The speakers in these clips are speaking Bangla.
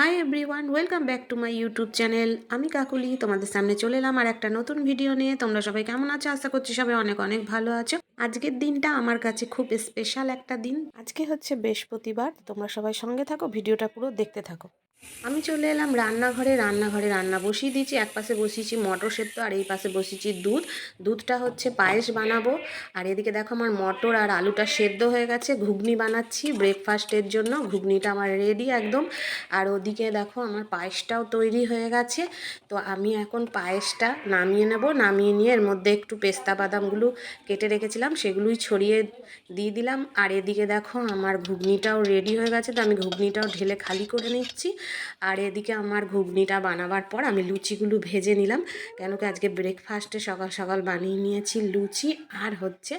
Hi everyone welcome back to my YouTube channel আমি কাকুলি, তোমাদের সামনে চলে এলাম আর একটা নতুন ভিডিও নিয়ে। তোমরা সবাই কেমন আছো? আশা করছি সবাই অনেক অনেক ভালো আছো। আজকের দিনটা আমার কাছে খুব স্পেশাল একটা দিন। আজকে হচ্ছে বৃহস্পতিবার, তোমরা সবাই সঙ্গে থাকো ভিডিওটা পুরো দেখতে থাকো। আমি চলে এলাম রান্নাঘরে রান্নাঘরে রান্না বসিয়ে দিয়েছি। এক পাশে বসিয়েছি মটর সেদ্ধ আর এই পাশে বসিয়েছি দুধ। দুধটা হচ্ছে পায়েস বানাবো। আর এদিকে দেখো আমার মটর আর আলুটা সেদ্ধ হয়ে গেছে। ঘুগনি বানাচ্ছি ব্রেকফাস্টের জন্য। ঘুগনিটা আমার রেডি একদম। আর ওদিকে দেখো আমার পায়েসটাও তৈরি হয়ে গেছে। তো আমি এখন পায়েসটা নামিয়ে নেব। নামিয়ে নিয়ে এর মধ্যে একটু পেস্তা বাদামগুলো কেটে রেখেছিলাম। সেগুলোই ছড়িয়ে দিয়ে দিলাম। আর এদিকে দেখো আমার ঘুগনিটাও রেডি হয়ে গেছে। তো আমি ঘুগনিটাও ঢেলে খালি করে নিচ্ছি। আর এদিকে আমার ঘুগনিটা বানাবার পর আমি লুচিগুলো ভেজে নিলাম। কেন কি আজকে ব্রেকফাস্টে সকাল সকাল বানিয়ে নিয়েছি লুচি আর হচ্ছে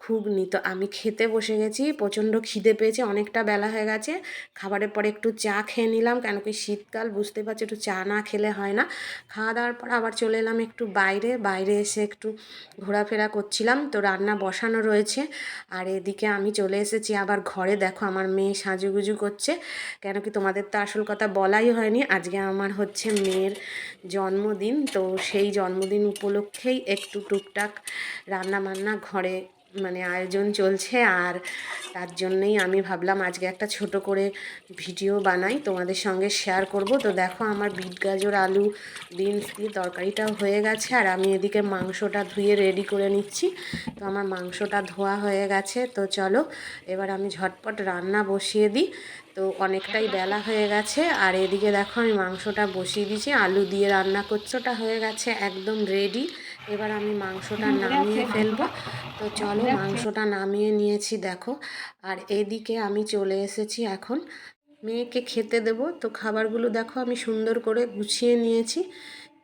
ঘুগনি তো আমি খেতে বসে গেছি, প্রচণ্ড খিদে পেয়েছে, অনেকটা বেলা হয়ে গেছে, খাবারের পরে একটু চা খেয়ে নিলাম, কেন কি শীতকাল বুঝতে পারছি, একটু চা না খেলে হয় না। খাওয়া দাওয়ার পর আবার চলে এলাম একটু বাইরে বাইরে এসে একটু ঘোরাফেরা করছিলাম, তো রান্না বসানো রয়েছে, আর এদিকে আমি চলে এসেছি, আবার ঘরে দেখো আমার মেয়ে সাজুগুজু করছে, কেন কি তোমাদের তো আসল কথা বলাই হয়নি, আজকে আমার হচ্ছে মেয়ের জন্মদিন, তো সেই জন্মদিন উপলক্ষেই একটু টুকটাক রান্না বান্না ঘরে মানে আয়োজন চলছে আর তার জন্যই আমি ভাবলাম আজকে একটা ছোট করে ভিডিও বানাই, তোমাদের সঙ্গে শেয়ার করব। তো দেখো আমার বিট গাজর, আলু, বিনস দিয়ে তরকারিটাও হয়ে গেছে আর আমি এদিকে মাংসটা ধুয়ে রেডি করে নিচ্ছি। তো আমার মাংসটা ধোয়া হয়ে গেছে, তো চলো এবার আমি ঝটপট রান্না বসিয়ে দিই। তো অনেকটাই বেলা হয়ে গেছে। আর এদিকে দেখো আমি মাংসটা বসিয়ে দিয়েছি। আলু দিয়ে রান্না করছি ওটা হয়ে গেছে একদম রেডি এবার আমি মাংসটা নামিয়ে ফেলব। তো চলো মাংসটা নামিয়ে নিয়েছি দেখো। আর এদিকে আমি চলে এসেছি এখন। মেয়েকে খেতে দেবো। তো খাবারগুলো দেখো আমি সুন্দর করে গুছিয়ে নিয়েছি।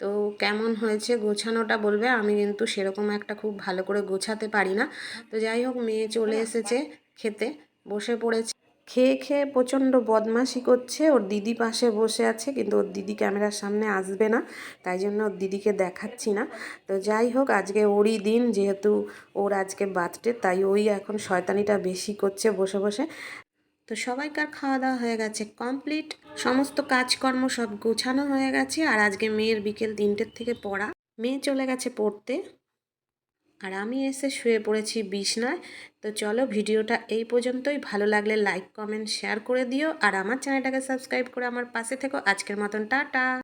তো কেমন হয়েছে গোছানোটা বলবে? আমি কিন্তু সেরকম একটা খুব ভালো করে গোছাতে পারি না। তো যাই হোক, মেয়ে চলে এসেছে খেতে। বসে পড়েছে। খেয়ে খেয়ে প্রচণ্ড বদমাশি করছে। ওর দিদি পাশে বসে আছে, কিন্তু ওর দিদি ক্যামেরার সামনে আসবে না, তাই জন্য ওর দিদিকে দেখাচ্ছি না। তো যাই হোক, আজকে ওরই দিন, যেহেতু ওর আজকে বার্থডে, তাই ওই এখন শয়তানিটা বেশি করছে বসে বসে। তো সবাইকার খাওয়া দাওয়া হয়ে গেছে কমপ্লিট। সমস্ত কাজকর্ম সব গোছানো হয়ে গেছে, আর আজকে মেয়ের বিকেল তিনটের থেকে পড়া। মেয়ে চলে গেছে পড়তে। আর আমি এসে শুয়ে পড়েছি বিছনায়। তো চলো ভিডিওটা এই পর্যন্তই। ভালো লাগলে লাইক কমেন্ট শেয়ার করে দিও। আর আমার চ্যানেলটাকে সাবস্ক্রাইব করে আমার পাশে থেকো। আজকের মতন, টাটা।